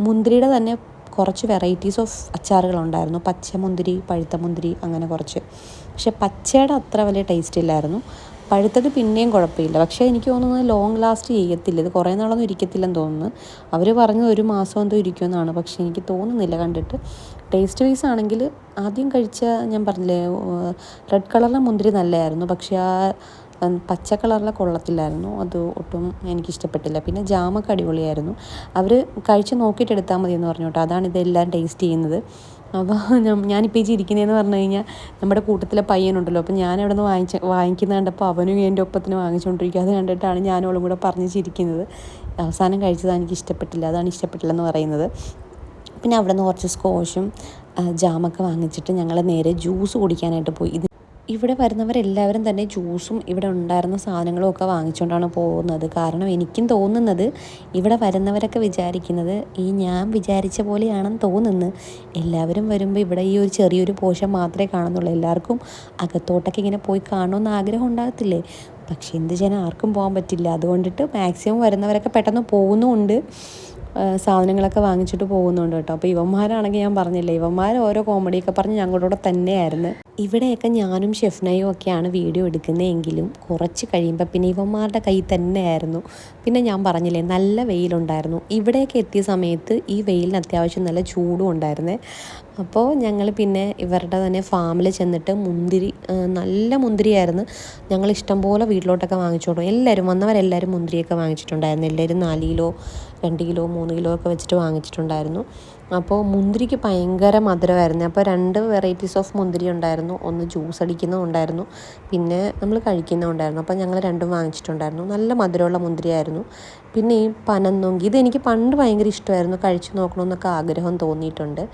മുന്തിരിയുടെ തന്നെ കുറച്ച് വെറൈറ്റീസ് ഓഫ് അച്ചാറുകളുണ്ടായിരുന്നു. പച്ചമുന്തിരി പഴുത്ത മുന്തിരി അങ്ങനെ കുറച്ച്. പക്ഷെ പച്ചയുടെ അത്ര വലിയ ടേസ്റ്റ് ഇല്ലായിരുന്നു. പഴുത്തത് പിന്നെയും കുഴപ്പമില്ല. പക്ഷേ എനിക്ക് തോന്നുന്നത് ലോങ് ലാസ്റ്റ് ചെയ്യത്തില്ല. ഇത് കുറേ നാളൊന്നും ഇരിക്കത്തില്ലെന്ന് തോന്നുന്നു. അവർ പറഞ്ഞത് ഒരു മാസം എന്തോ ഇരിക്കുമെന്നാണ്. പക്ഷേ എനിക്ക് തോന്നുന്നില്ല. കണ്ടിട്ട് ടേസ്റ്റ് വൈസ് ആണെങ്കിൽ ആദ്യം കഴിച്ച ഞാൻ പറഞ്ഞില്ലേ റെഡ് കളറിലെ മുന്തിരി നല്ലതായിരുന്നു പക്ഷേ ആ പച്ച കളറിലെ കൊള്ളത്തില്ലായിരുന്നു. അത് ഒട്ടും എനിക്കിഷ്ടപ്പെട്ടില്ല. പിന്നെ ജാമൊക്കെ അടിപൊളിയായിരുന്നു. അവർ കഴിച്ച് നോക്കിയിട്ട് എടുത്താൽ മതി എന്ന് പറഞ്ഞു കേട്ടോ. അതാണ് ഇതെല്ലാം ടേസ്റ്റ് ചെയ്യുന്നത്. അപ്പോൾ ഞാനിപ്പോൾ ഈ ചിരിക്കുന്നതെന്ന് പറഞ്ഞു കഴിഞ്ഞാൽ നമ്മുടെ കൂട്ടത്തിലെ പയ്യനുണ്ടല്ലോ. അപ്പോൾ ഞാൻ അവിടെ നിന്ന് വാങ്ങിച്ച വാങ്ങിക്കുന്ന കണ്ടപ്പോൾ അവനും എന്റെ ഒപ്പത്തിന് വാങ്ങിച്ചുകൊണ്ടിരിക്കുക അത് കണ്ടിട്ടാണ് ഞാനോളും കൂടെ പറഞ്ഞ് ചിരിക്കുന്നത്. അവസാനം കഴിച്ചത് എനിക്ക് ഇഷ്ടപ്പെട്ടില്ല. അതാണ് ഇഷ്ടപ്പെട്ടില്ലെന്ന് പറയുന്നത്. പിന്നെ അവിടെ നിന്ന് കുറച്ച് സ്കോഷും ജാമൊക്കെ വാങ്ങിച്ചിട്ട് ഞങ്ങൾ നേരെ ജ്യൂസ് കുടിക്കാനായിട്ട് പോയി. ഇത് ഇവിടെ വരുന്നവരെല്ലാവരും തന്നെ ജ്യൂസും ഇവിടെ ഉണ്ടായിരുന്ന സാധനങ്ങളും ഒക്കെ വാങ്ങിച്ചുകൊണ്ടാണ് പോകുന്നത്. കാരണം എനിക്കും തോന്നുന്നത് ഇവിടെ വരുന്നവരൊക്കെ വിചാരിക്കുന്നത് ഈ ഞാൻ വിചാരിച്ച പോലെയാണെന്ന് തോന്നുന്നു. എല്ലാവരും വരുമ്പോൾ ഇവിടെ ഈ ഒരു ചെറിയൊരു പോഷൻ മാത്രമേ കാണുന്നുള്ളൂ. എല്ലാവർക്കും അകത്തോട്ടൊക്കെ ഇങ്ങനെ പോയി കാണണമെന്ന് ആഗ്രഹം ഉണ്ടാകത്തില്ലേ? പക്ഷേ എന്ത് ചെയ്യാൻ ആർക്കും പോകാൻ പറ്റില്ല. അതുകൊണ്ടിട്ട് മാക്സിമം വരുന്നവരൊക്കെ പെട്ടെന്ന് പോകുന്നുമുണ്ട്. സാധനങ്ങളൊക്കെ വാങ്ങിച്ചിട്ട് പോകുന്നുണ്ട് കേട്ടോ. അപ്പോൾ ഇവന്മാരാണെങ്കിൽ ഞാൻ പറഞ്ഞില്ലേ ഇവന്മാർ ഓരോ കോമഡിയൊക്കെ പറഞ്ഞ് ഞങ്ങളുടെ തന്നെയായിരുന്നു. ഇവിടെയൊക്കെ ഞാനും ഷെഫ്നയും ഒക്കെയാണ് വീഡിയോ എടുക്കുന്നതെങ്കിലും കുറച്ച് കഴിയുമ്പോൾ പിന്നെ ഇവന്മാരുടെ കൈ തന്നെയായിരുന്നു. പിന്നെ ഞാൻ പറഞ്ഞില്ലേ നല്ല വെയിലുണ്ടായിരുന്നു. ഇവിടെയൊക്കെ എത്തിയ സമയത്ത് ഈ വെയിലിന് അത്യാവശ്യം നല്ല ചൂടും ഉണ്ടായിരുന്നേ. അപ്പോൾ ഞങ്ങൾ പിന്നെ ഇവരുടെ തന്നെ ഫാമിൽ ചെന്നിട്ട് മുന്തിരി നല്ല മുന്തിരിയായിരുന്നു. ഞങ്ങൾ ഇഷ്ടംപോലെ വീട്ടിലോട്ടൊക്കെ വാങ്ങിച്ചോളൂ എല്ലാവരും വന്നവരെല്ലാവരും മുന്തിരിയൊക്കെ വാങ്ങിച്ചിട്ടുണ്ടായിരുന്നു. എല്ലാവരും നാല് കിലോ രണ്ട് കിലോ മൂന്ന് കിലോ ഒക്കെ വെച്ചിട്ട് വാങ്ങിച്ചിട്ടുണ്ടായിരുന്നു. അപ്പോൾ മുന്തിരിക്ക് ഭയങ്കര മധുരമായിരുന്നു. അപ്പോൾ രണ്ട് വെറൈറ്റീസ് ഓഫ് മുന്തിരി ഉണ്ടായിരുന്നു. ഒന്ന് ജ്യൂസ് അടിക്കുന്നതുണ്ടായിരുന്നു പിന്നെ നമ്മൾ കഴിക്കുന്നതുണ്ടായിരുന്നു അപ്പോൾ ഞങ്ങൾ രണ്ടും വാങ്ങിച്ചിട്ടുണ്ടായിരുന്നു. നല്ല മധുരമുള്ള മുന്തിരിയായിരുന്നു. പിന്നെ ഈ പനന്നൊങ്കി ഇതെനിക്ക് പണ്ട് ഭയങ്കര ഇഷ്ടമായിരുന്നു. കഴിച്ചു നോക്കണമെന്നൊക്കെ ആഗ്രഹം തോന്നിയിട്ടുണ്ട്.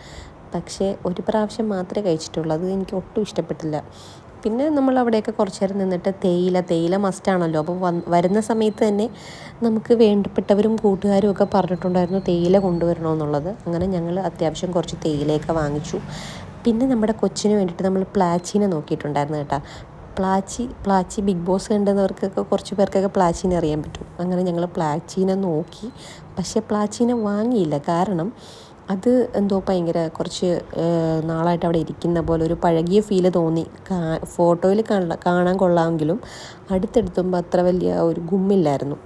പക്ഷേ ഒരു പ്രാവശ്യം മാത്രമേ കഴിച്ചിട്ടുള്ളൂ. അത് എനിക്ക് ഒട്ടും ഇഷ്ടപ്പെട്ടില്ല. പിന്നെ നമ്മൾ അവിടെയൊക്കെ കുറച്ച് നേരം നിന്നിട്ട് തേയില തേയില മസ്റ്റാണല്ലോ അപ്പോൾ വരുന്ന സമയത്ത് തന്നെ നമുക്ക് വേണ്ടപ്പെട്ടവരും കൂട്ടുകാരും ഒക്കെ പറഞ്ഞിട്ടുണ്ടായിരുന്നു തേയില കൊണ്ടുവരണമെന്നുള്ളത്. അങ്ങനെ ഞങ്ങൾ അത്യാവശ്യം കുറച്ച് തേയിലയൊക്കെ വാങ്ങിച്ചു. പിന്നെ നമ്മുടെ കൊച്ചിന് വേണ്ടിയിട്ട് നമ്മൾ പ്ലാച്ചീനെ നോക്കിയിട്ടുണ്ടായിരുന്നു കേട്ടോ. പ്ലാച്ചി പ്ലാച്ചി ബിഗ് ബോസ് കണ്ടുന്നവർക്കൊക്കെ കുറച്ച് പേർക്കൊക്കെ പ്ലാച്ചീനെ അറിയാൻ പറ്റും. അങ്ങനെ ഞങ്ങൾ പ്ലാച്ചീനെ നോക്കി. പക്ഷേ പ്ലാച്ചീനെ വാങ്ങിയില്ല. കാരണം അത് എന്തോ ഭയങ്കര കുറച്ച് നാളായിട്ട് അവിടെ ഇരിക്കുന്ന പോലെ ഒരു പഴകിയ ഫീൽ തോന്നി. ഫോട്ടോയിൽ കാണാൻ കൊള്ളാമെങ്കിലും അടുത്തെടുത്തുമ്പോൾ അത്ര വലിയ ഒരു ഗുമ്മില്ലായിരുന്നു.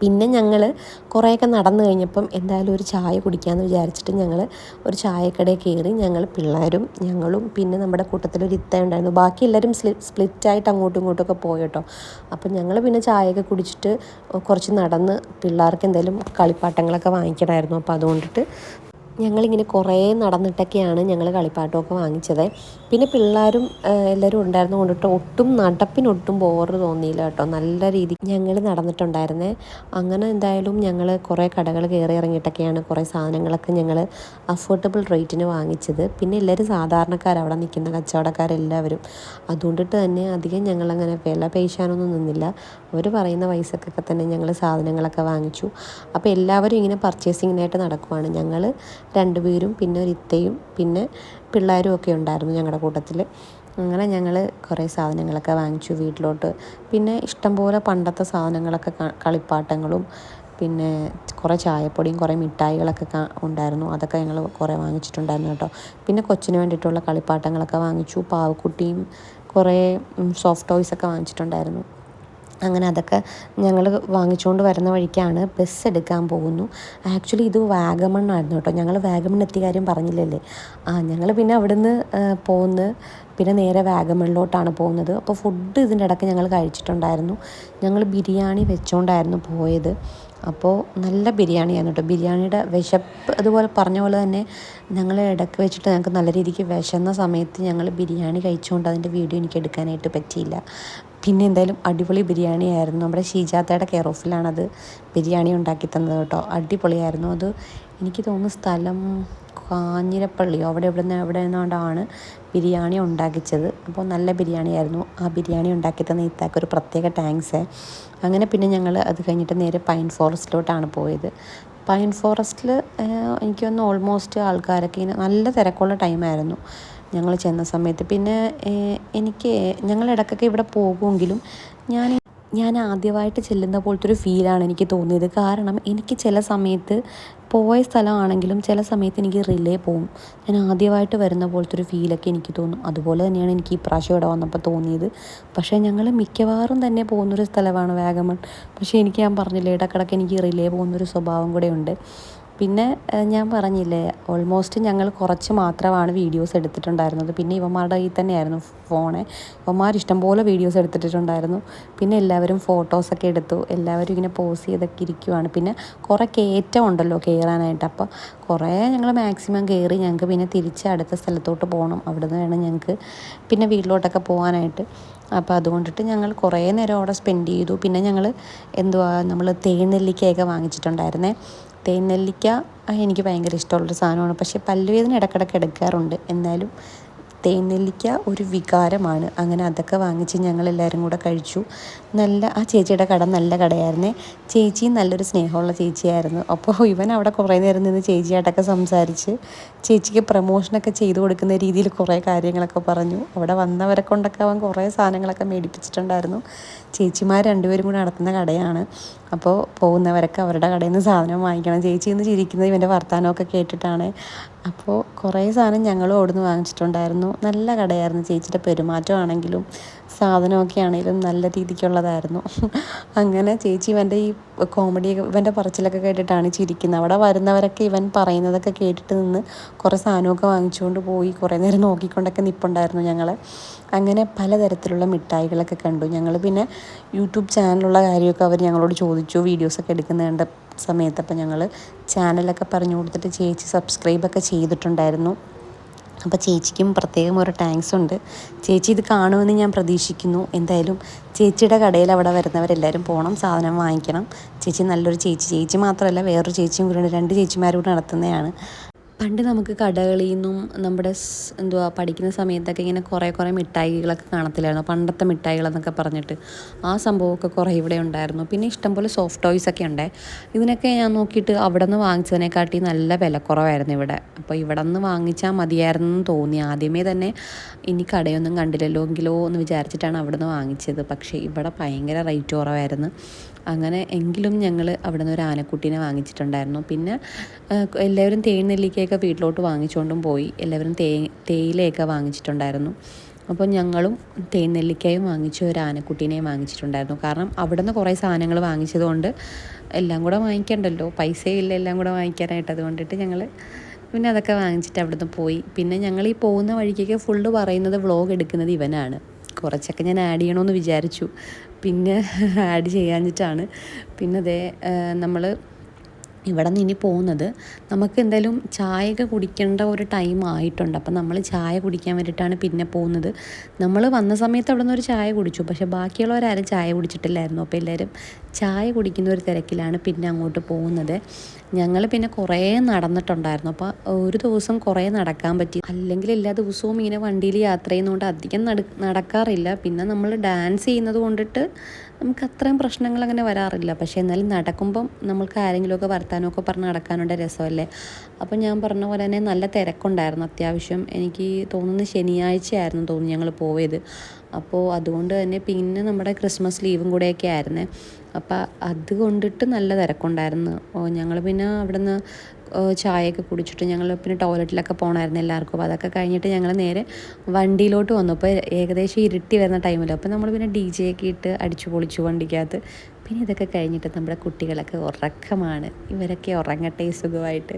പിന്നെ ഞങ്ങൾ കുറേയൊക്കെ നടന്നു കഴിഞ്ഞപ്പം എന്തായാലും ഒരു ചായ കുടിക്കാമെന്ന് വിചാരിച്ചിട്ട് ഞങ്ങൾ ഒരു ചായക്കടയിൽ കയറി ഞങ്ങൾ പിള്ളേരും ഞങ്ങളും പിന്നെ നമ്മുടെ കൂട്ടത്തിലൊരു ഇത്ത ഉണ്ടായിരുന്നു. ബാക്കി എല്ലാവരും സ്പ്ലിറ്റായിട്ട് അങ്ങോട്ടും ഇങ്ങോട്ടുമൊക്കെ കേട്ടോ അപ്പം ഞങ്ങൾ പിന്നെ ചായയൊക്കെ കുടിച്ചിട്ട് കുറച്ച് നടന്ന് പിള്ളേർക്ക് എന്തെങ്കിലും കളിപ്പാട്ടങ്ങളൊക്കെ വാങ്ങിക്കണമായിരുന്നു അപ്പോൾ അതുകൊണ്ടിട്ട് ഞങ്ങളിങ്ങനെ കുറേ നടന്നിട്ടൊക്കെയാണ് ഞങ്ങൾ കളിപ്പാട്ടമൊക്കെ വാങ്ങിച്ചത്. പിന്നെ പിള്ളേരും എല്ലാവരും ഉണ്ടായിരുന്നു കൊണ്ടിട്ട് ഒട്ടും നടപ്പിനൊട്ടും ബോറ് തോന്നിയില്ല കേട്ടോ. നല്ല രീതി ഞങ്ങൾ നടന്നിട്ടുണ്ടായിരുന്നേ. അങ്ങനെ എന്തായാലും ഞങ്ങൾ കുറേ കടകൾ കയറി ഇറങ്ങിയിട്ടൊക്കെയാണ് കുറേ സാധനങ്ങളൊക്കെ ഞങ്ങൾ അഫോർഡബിൾ റേറ്റിന് വാങ്ങിച്ചത്. പിന്നെ എല്ലാവരും സാധാരണക്കാർ അവിടെ നിൽക്കുന്ന കച്ചവടക്കാരെല്ലാവരും. അതുകൊണ്ടിട്ട് തന്നെ അധികം ഞങ്ങളങ്ങനെ വില പേശാനൊന്നും നിന്നില്ല. അവർ പറയുന്ന പൈസക്കൊക്കെ തന്നെ ഞങ്ങൾ സാധനങ്ങളൊക്കെ വാങ്ങിച്ചു. അപ്പോൾ എല്ലാവരും ഇങ്ങനെ പർച്ചേസിങ്ങിനായിട്ട് നടക്കുവാണ്. ഞങ്ങൾ രണ്ടുപേരും പിന്നെ ഒരു ഇത്തയും പിന്നെ പിള്ളേരും ഒക്കെ ഉണ്ടായിരുന്നു ഞങ്ങളുടെ കൂട്ടത്തിൽ അങ്ങനെ ഞങ്ങൾ കുറേ സാധനങ്ങളൊക്കെ വാങ്ങിച്ചു വീട്ടിലോട്ട്. പിന്നെ ഇഷ്ടംപോലെ പണ്ടത്തെ സാധനങ്ങളൊക്കെ കളിപ്പാട്ടങ്ങളും പിന്നെ കുറേ ചായപ്പൊടിയും കുറേ മിഠായികളൊക്കെ ഉണ്ടായിരുന്നു. അതൊക്കെ ഞങ്ങൾ കുറേ വാങ്ങിച്ചിട്ടുണ്ടായിരുന്നു കേട്ടോ. പിന്നെ കൊച്ചിന് വേണ്ടിയിട്ടുള്ള കളിപ്പാട്ടങ്ങളൊക്കെ വാങ്ങിച്ചു. പാവക്കുട്ടിയും കുറേ സോഫ്റ്റ് ടോയ്സൊക്കെ വാങ്ങിച്ചിട്ടുണ്ടായിരുന്നു. അങ്ങനെ അതൊക്കെ ഞങ്ങൾ വാങ്ങിച്ചുകൊണ്ട് വരുന്ന വഴിക്കാണ് ബസ് എടുക്കാൻ പോകുന്നു. ആക്ച്വലി ഇത് വാഗമണ്ണായിരുന്നു കേട്ടോ. ഞങ്ങൾ വാഗമൺ എത്തിയ കാര്യം പറഞ്ഞില്ലല്ലേ? ആ ഞങ്ങൾ പിന്നെ അവിടുന്ന് പോകുന്നത് പിന്നെ നേരെ വാഗമണിലോട്ടാണ് പോകുന്നത്. അപ്പോൾ ഫുഡ് ഇതിന്റെ ഇടയ്ക്ക് ഞങ്ങൾ കഴിച്ചിട്ടുണ്ടായിരുന്നു. ഞങ്ങൾ ബിരിയാണി വെച്ചുകൊണ്ടായിരുന്നു പോയത്. അപ്പോൾ നല്ല ബിരിയാണിയായിരുന്നു കേട്ടോ. ബിരിയാണിയുടെ വിശപ്പ് അതുപോലെ പറഞ്ഞ പോലെ തന്നെ ഞങ്ങൾ ഇടയ്ക്ക് വെച്ചിട്ട് ഞങ്ങൾക്ക് നല്ല രീതിക്ക് വിശന്ന സമയത്ത് ഞങ്ങൾ ബിരിയാണി കഴിച്ചുകൊണ്ട് അതിന്റെ വീഡിയോ എനിക്ക് എടുക്കാനായിട്ട് പറ്റിയില്ല. പിന്നെ എന്തായാലും അടിപൊളി ബിരിയാണി ആയിരുന്നു നമ്മുടെ ഷീജാത്തയുടെ കെയർ ഓഫിലാണത് ബിരിയാണി ഉണ്ടാക്കി തന്നത് കേട്ടോ. അടിപൊളിയായിരുന്നു അത്. എനിക്ക് തോന്നുന്നു സ്ഥലം കാഞ്ഞിരപ്പള്ളി അവിടെ എവിടെ നിന്ന് എവിടെ നിന്നുകൊണ്ടാണ് ബിരിയാണി ഉണ്ടാക്കിച്ചത്. അപ്പോൾ നല്ല ബിരിയാണി ആയിരുന്നു ആ ബിരിയാണി ഉണ്ടാക്കി തന്ന ഇത്താക്ക് ഒരു പ്രത്യേക താങ്ക്സ് അങ്ങനെ പിന്നെ ഞങ്ങൾ അത് കഴിഞ്ഞിട്ട് നേരെ പൈൻ ഫോറസ്റ്റിലോട്ടാണ് പോയത്. പൈൻ ഫോറസ്റ്റിൽ എനിക്ക് തോന്നുന്നു ഓൾമോസ്റ്റ് ആൾക്കാരൊക്കെ ഇങ്ങനെ നല്ല തിരക്കുള്ള ടൈമായിരുന്നു ഞങ്ങൾ ചെന്ന സമയത്ത്. പിന്നെ എനിക്ക് ഞങ്ങൾ ഇടയ്ക്കൊക്കെ ഇവിടെ പോകുമെങ്കിലും ഞാൻ ഞാൻ ആദ്യമായിട്ട് ചെല്ലുന്ന പോലത്തെ ഒരു ഫീലാണ് എനിക്ക് തോന്നിയത്. കാരണം എനിക്ക് ചില സമയത്ത് പോയ സ്ഥലമാണെങ്കിലും ചില സമയത്ത് എനിക്ക് റിലേ പോകും ഞാൻ ആദ്യമായിട്ട് വരുന്ന പോലത്തെ ഒരു ഫീലൊക്കെ എനിക്ക് തോന്നും. അതുപോലെ തന്നെയാണ് എനിക്ക് ഈ പ്രാവശ്യം ഇവിടെ വന്നപ്പോൾ തോന്നിയത്. പക്ഷേ ഞങ്ങൾ മിക്കവാറും തന്നെ പോകുന്നൊരു സ്ഥലമാണ് വാഗമൺ. പക്ഷേ എനിക്ക് ഞാൻ പറഞ്ഞില്ലേ ഇടക്കിടക്ക് എനിക്ക് റിലേ പോകുന്നൊരു സ്വഭാവം കൂടെ ഉണ്ട്. പിന്നെ ഞാൻ പറഞ്ഞില്ലേ ഓൾമോസ്റ്റ് ഞങ്ങൾ കുറച്ച് മാത്രമാണ് വീഡിയോസ് എടുത്തിട്ടുണ്ടായിരുന്നത്. പിന്നെ ഇവന്മാരുടെ കയ്യിൽ തന്നെയായിരുന്നു ഫോണ് ഇവന്മാർ ഇഷ്ടംപോലെ വീഡിയോസ് എടുത്തിട്ടുണ്ടായിരുന്നു പിന്നെ എല്ലാവരും ഫോട്ടോസൊക്കെ എടുത്തു. എല്ലാവരും ഇങ്ങനെ പോസ് ചെയ്തൊക്കെ ഇരിക്കുവാണ്. പിന്നെ കുറേ കയറ്റം ഉണ്ടല്ലോ കയറാനായിട്ട്. അപ്പോൾ കുറേ ഞങ്ങൾ മാക്സിമം കയറി ഞങ്ങൾക്ക് പിന്നെ തിരിച്ച് അടുത്ത സ്ഥലത്തോട്ട് പോകണം. അവിടെ നിന്ന് വേണം ഞങ്ങൾക്ക് പിന്നെ വീട്ടിലോട്ടൊക്കെ പോകാനായിട്ട്. അപ്പോൾ അതുകൊണ്ടിട്ട് ഞങ്ങൾ കുറേ നേരം അവിടെ സ്പെൻഡ് ചെയ്തു. പിന്നെ ഞങ്ങൾ എന്തുവാ നമ്മൾ തേനെല്ലിക്കയൊക്കെ വാങ്ങിച്ചിട്ടുണ്ടായിരുന്നേ. തേനെല്ലിക്ക നെല്ലിക്ക എനിക്ക് ഭയങ്കര ഇഷ്ടമുള്ളൊരു സാധനമാണ്. പക്ഷേ പല്ലുവേദന ഇടയ്ക്കിടയ്ക്ക് എടുക്കാറുണ്ട്. എന്നാലും തേനെല്ലിക്ക ഒരു വികാരമാണ്. അങ്ങനെ അതൊക്കെ വാങ്ങിച്ച് ഞങ്ങൾ എല്ലാവരും കൂടെ കഴിച്ചു. നല്ല ആ ചേച്ചിയുടെ കട നല്ല കടയായിരുന്നു. ചേച്ചിയും നല്ലൊരു സ്നേഹമുള്ള ചേച്ചിയായിരുന്നു. അപ്പോൾ ഇവൻ അവിടെ കുറേ നേരം നിന്ന് ചേച്ചിയായിട്ടൊക്കെ സംസാരിച്ച് ചേച്ചിക്ക് പ്രമോഷനൊക്കെ ചെയ്തു കൊടുക്കുന്ന രീതിയിൽ കുറേ കാര്യങ്ങളൊക്കെ പറഞ്ഞു. അവിടെ വന്നവരെ കൊണ്ടൊക്കെ അവൻ കുറേ സാധനങ്ങളൊക്കെ മേടിപ്പിച്ചിട്ടുണ്ടായിരുന്നു. ചേച്ചിമാർ രണ്ടുപേരും കൂടി നടത്തുന്ന കടയാണ്. അപ്പോൾ പോകുന്നവരൊക്കെ അവരുടെ കടയിൽ നിന്ന് സാധനം വാങ്ങിക്കണം. ചേച്ചി എന്ന് ചിരിക്കുന്നത് ഇവന്റെ വർത്തമാനമൊക്കെ കേട്ടിട്ടാണ്. അപ്പോൾ കുറേ സാധനം ഞങ്ങളും അവിടുന്ന് വാങ്ങിച്ചിട്ടുണ്ടായിരുന്നു. നല്ല കടയായിരുന്നു ചേച്ചിയുടെ പെരുമാറ്റമാണെങ്കിലും. സാധനമൊക്കെ ആണെങ്കിലും നല്ല രീതിക്കുള്ളതായിരുന്നു. അങ്ങനെ ചേച്ചി ഇവന്റെ ഈ കോമഡി ഇവന്റെ പറച്ചിലൊക്കെ കേട്ടിട്ടാണ് ചിരിക്കുന്നത്. അവിടെ വരുന്നവരൊക്കെ ഇവൻ പറയുന്നതൊക്കെ കേട്ടിട്ട് നിന്ന് കുറേ സാധനമൊക്കെ വാങ്ങിച്ചുകൊണ്ട് പോയി കുറേ നേരം നോക്കിക്കൊണ്ടൊക്കെ നിൽപ്പുണ്ടായിരുന്നു ഞങ്ങൾ അങ്ങനെ പലതരത്തിലുള്ള മിഠായികളൊക്കെ കണ്ടു. ഞങ്ങൾ പിന്നെ യൂട്യൂബ് ചാനലുള്ള കാര്യമൊക്കെ അവർ ഞങ്ങളോട് ചോദിച്ചു. വീഡിയോസൊക്കെ എടുക്കുന്നതിന്റെ സമയത്ത് അപ്പോൾ ഞങ്ങൾ ചാനലൊക്കെ പറഞ്ഞു കൊടുത്തിട്ട് ചേച്ചി സബ്സ്ക്രൈബൊക്കെ ചെയ്തിട്ടുണ്ടായിരുന്നു. അപ്പോൾ ചേച്ചിക്കും പ്രത്യേകം ഒരു താങ്ക്സ് ഉണ്ട്. ചേച്ചി ഇത് കാണുമെന്ന് ഞാൻ പ്രതീക്ഷിക്കുന്നു. എന്തായാലും ചേച്ചിയുടെ കടയിൽ അവിടെ വരുന്നവരെല്ലാവരും പോകണം സാധനം വാങ്ങിക്കണം. ചേച്ചി നല്ലൊരു ചേച്ചി. ചേച്ചി മാത്രമല്ല വേറൊരു ചേച്ചിയും കൂടെ രണ്ട് ചേച്ചിമാരും കൂടെ നടത്തുന്നതാണ്. പണ്ട് നമുക്ക് കടകളിൽ നിന്നും നമ്മുടെ എന്തുവാ പഠിക്കുന്ന സമയത്തൊക്കെ ഇങ്ങനെ കുറേ കുറേ മിഠായികളൊക്കെ കാണത്തില്ലായിരുന്നു? പണ്ടത്തെ മിഠായികളെന്നൊക്കെ പറഞ്ഞിട്ട്. ആ സംഭവമൊക്കെ കുറേ ഇവിടെ ഉണ്ടായിരുന്നു. പിന്നെ ഇഷ്ടംപോലെ സോഫ്റ്റ് ടോയ്സ് ഒക്കെ ഉണ്ട്. ഇതിനൊക്കെ ഞാൻ നോക്കിയിട്ട് അവിടെ നിന്ന് വാങ്ങിച്ചതിനെക്കാട്ടി നല്ല വിലക്കുറവായിരുന്നു ഇവിടെ. അപ്പോൾ ഇവിടെ നിന്ന് വാങ്ങിച്ചാൽ മതിയായിരുന്നു എന്ന് തോന്നി. ആദ്യമേ തന്നെ ഇനി കടയൊന്നും കണ്ടില്ലല്ലോ എങ്കിലോ എന്ന് വിചാരിച്ചിട്ടാണ് അവിടെ നിന്ന് വാങ്ങിച്ചത്. പക്ഷേ ഇവിടെ ഭയങ്കര റേറ്റ് കുറവായിരുന്നു. അങ്ങനെ എങ്കിലും ഞങ്ങൾ അവിടെ നിന്ന് ഒരു ആനക്കുട്ടീനെ വാങ്ങിച്ചിട്ടുണ്ടായിരുന്നു. പിന്നെ എല്ലാവരും തേൻ നെല്ലിക്കയൊക്കെ വീട്ടിലോട്ട് വാങ്ങിച്ചുകൊണ്ടും പോയി. എല്ലാവരും തേ തേയിലയൊക്കെ വാങ്ങിച്ചിട്ടുണ്ടായിരുന്നു. അപ്പോൾ ഞങ്ങളും തേൻ നെല്ലിക്കയും വാങ്ങിച്ചു ഒരു ആനക്കുട്ടീനെയും വാങ്ങിച്ചിട്ടുണ്ടായിരുന്നു. കാരണം അവിടെ നിന്ന് കുറേ സാധനങ്ങൾ വാങ്ങിച്ചതുകൊണ്ട് എല്ലാം കൂടെ വാങ്ങിക്കണ്ടല്ലോ. പൈസയില്ല എല്ലാം കൂടെ വാങ്ങിക്കാനായിട്ട്. അതുകൊണ്ടിട്ട് ഞങ്ങൾ പിന്നെ അതൊക്കെ വാങ്ങിച്ചിട്ട് അവിടുന്ന് പോയി. പിന്നെ ഞങ്ങൾ ഈ പോകുന്ന വഴിക്കൊക്കെ ഫുള്ള് പറയുന്നത് വ്ളോഗ് എടുക്കുന്നത് ഇവനാണ്. കുറച്ചൊക്കെ ഞാൻ ആഡ് ചെയ്യണമെന്ന് വിചാരിച്ചു. പിന്നെ ആഡ് ചെയ്യാഞ്ഞിട്ടാണ്. പിന്നെ അതേ നമ്മൾ ഇവിടെ നിന്ന് ഇനി പോകുന്നത് നമുക്ക് എന്തായാലും ചായയൊക്കെ കുടിക്കേണ്ട ഒരു ടൈം ആയിട്ടുണ്ട്. അപ്പം നമ്മൾ ചായ കുടിക്കാൻ വേണ്ടിയിട്ടാണ് പിന്നെ പോകുന്നത്. നമ്മൾ വന്ന സമയത്ത് അവിടെ നിന്ന് ഒരു ചായ കുടിച്ചു. പക്ഷേ ബാക്കിയുള്ളവരാരും ചായ കുടിച്ചിട്ടില്ലായിരുന്നു. അപ്പോൾ എല്ലാവരും ചായ കുടിക്കുന്ന ഒരു തിരക്കിലാണ് പിന്നെ അങ്ങോട്ട് പോകുന്നത്. ഞങ്ങൾ പിന്നെ കുറേ നടന്നിട്ടുണ്ടായിരുന്നു. അപ്പോൾ ഒരു ദിവസം കുറേ നടക്കാൻ പറ്റി. അല്ലെങ്കിൽ എല്ലാ ദിവസവും ഇങ്ങനെ വണ്ടിയിൽ യാത്ര ചെയ്യുന്നതുകൊണ്ട് അധികം നട നടക്കാറില്ല. പിന്നെ നമ്മൾ ഡാൻസ് ചെയ്യുന്നത് കൊണ്ടിട്ട് നമുക്ക് അത്രയും പ്രശ്നങ്ങൾ അങ്ങനെ വരാറില്ല. പക്ഷേ എന്നാലും നടക്കുമ്പം നമ്മൾക്ക് ആരെങ്കിലുമൊക്കെ വർത്താനമൊക്കെ പറഞ്ഞ് നടക്കാനുള്ള രസമല്ലേ? അപ്പോൾ ഞാൻ പറഞ്ഞ പോലെ തന്നെ നല്ല തിരക്കുണ്ടായിരുന്നു അത്യാവശ്യം. എനിക്ക് തോന്നുന്നു ശനിയാഴ്ചയായിരുന്നു തോന്നുന്നു ഞങ്ങൾ പോയത്. അപ്പോൾ അതുകൊണ്ട് തന്നെ പിന്നെ നമ്മുടെ ക്രിസ്മസ് ലീവും കൂടെയൊക്കെ ആയിരുന്നേ. അപ്പോൾ അത് കൊണ്ടിട്ട് നല്ല തിരക്കുണ്ടായിരുന്നു. ഞങ്ങൾ പിന്നെ അവിടുന്ന് ചായയൊക്കെ കുടിച്ചിട്ട് ഞങ്ങൾ പിന്നെ ടോയ്ലറ്റിലൊക്കെ പോകണമായിരുന്നു എല്ലാവർക്കും. അപ്പോൾ അതൊക്കെ കഴിഞ്ഞിട്ട് ഞങ്ങൾ നേരെ വണ്ടിയിലോട്ട് വന്നു. അപ്പോൾ ഏകദേശം ഇരുട്ടി വരുന്ന ടൈമിൽ അപ്പോൾ നമ്മൾ പിന്നെ ഡി ജെ ഒക്കെ ഇട്ട് അടിച്ചു പൊളിച്ചു വണ്ടിക്കകത്ത്. പിന്നെ ഇതൊക്കെ കഴിഞ്ഞിട്ട് നമ്മുടെ കുട്ടികളൊക്കെ ഉറക്കമാണ്. ഇവരൊക്കെ ഉറങ്ങട്ടെ സുഖമായിട്ട്.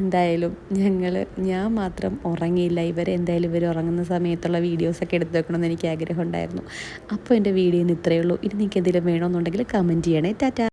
എന്തായാലും ഞങ്ങൾ ഞാൻ മാത്രം ഉറങ്ങിയില്ല. ഇവർ എന്തായാലും ഇവർ ഉറങ്ങുന്ന സമയത്തുള്ള വീഡിയോസൊക്കെ എടുത്ത് വെക്കണമെന്ന് എനിക്ക് ആഗ്രഹം ഉണ്ടായിരുന്നു അപ്പോൾ എന്റെ വീഡിയോന്ന് ഇത്രയേ ഉള്ളൂ. ഇനി നിങ്ങൾക്ക് എന്തെങ്കിലും വേണമെന്നുണ്ടെങ്കിൽ കമന്റ് ചെയ്യണേ. ടാറ്റ.